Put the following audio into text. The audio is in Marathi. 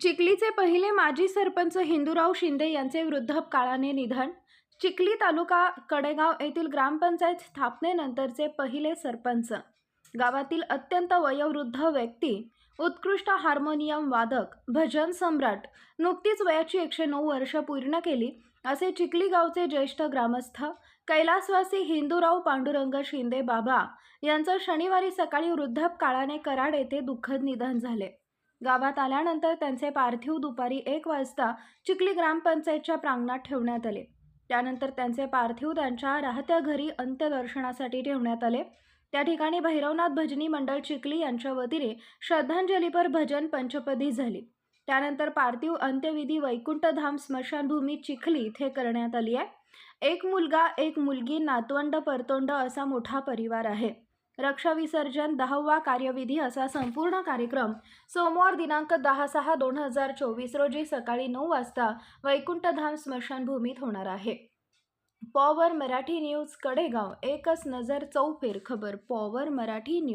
चिखलीचे पहिले माजी सरपंच हिंदूराव शिंदे यांचे वृद्धपकाळाने निधन. चिखली तालुका कडेगाव येथील ग्रामपंचायत स्थापनेनंतरचे पहिले सरपंच. गावातील अत्यंत वयोवृद्ध व्यक्ती उत्कृष्ट हार्मोनियम वादक भजन सम्राट नुकतीच वयाची एकशे नऊ वर्ष पूर्ण केली असे चिखली गावचे ज्येष्ठ ग्रामस्थ कैलासवासी हिंदूराव पांडुरंग शिंदे बाबा यांचं शनिवारी सकाळी वृद्धपकाळाने कराड येथे दुःखद निधन झाले. गावात आल्यानंतर त्यांचे पार्थिव दुपारी एक वाजता चिखली ग्रामपंचायतच्या प्रांगणात ठेवण्यात आले. त्यानंतर त्यांचे पार्थिव त्यांच्या राहत्या घरी अंत्यदर्शनासाठी ठेवण्यात आले. त्या ठिकाणी भैरवनाथ भजनी मंडळ चिखली यांच्या वतीने श्रद्धांजलीपर भजन पंचपदी झाली. त्यानंतर पार्थिव अंत्यविधी वैकुंठधाम स्मशानभूमी चिखली इथे करण्यात आली आहे. एक मुलगा एक मुलगी नातवंड परतोंड असा मोठा परिवार आहे. रक्षाविसर्जन दहावा कार्यविधी असा संपूर्ण कार्यक्रम सोमवार दिनांक दहा सहा दोन हजार चोवीस रोजी सकाळी नऊ वाजता वैकुंठधाम स्मशानभूमीत होणार आहे. पॉवर मराठी न्यूज कडेगाव एकच नजर चौफेर खबर पॉवर मराठी न्यूज.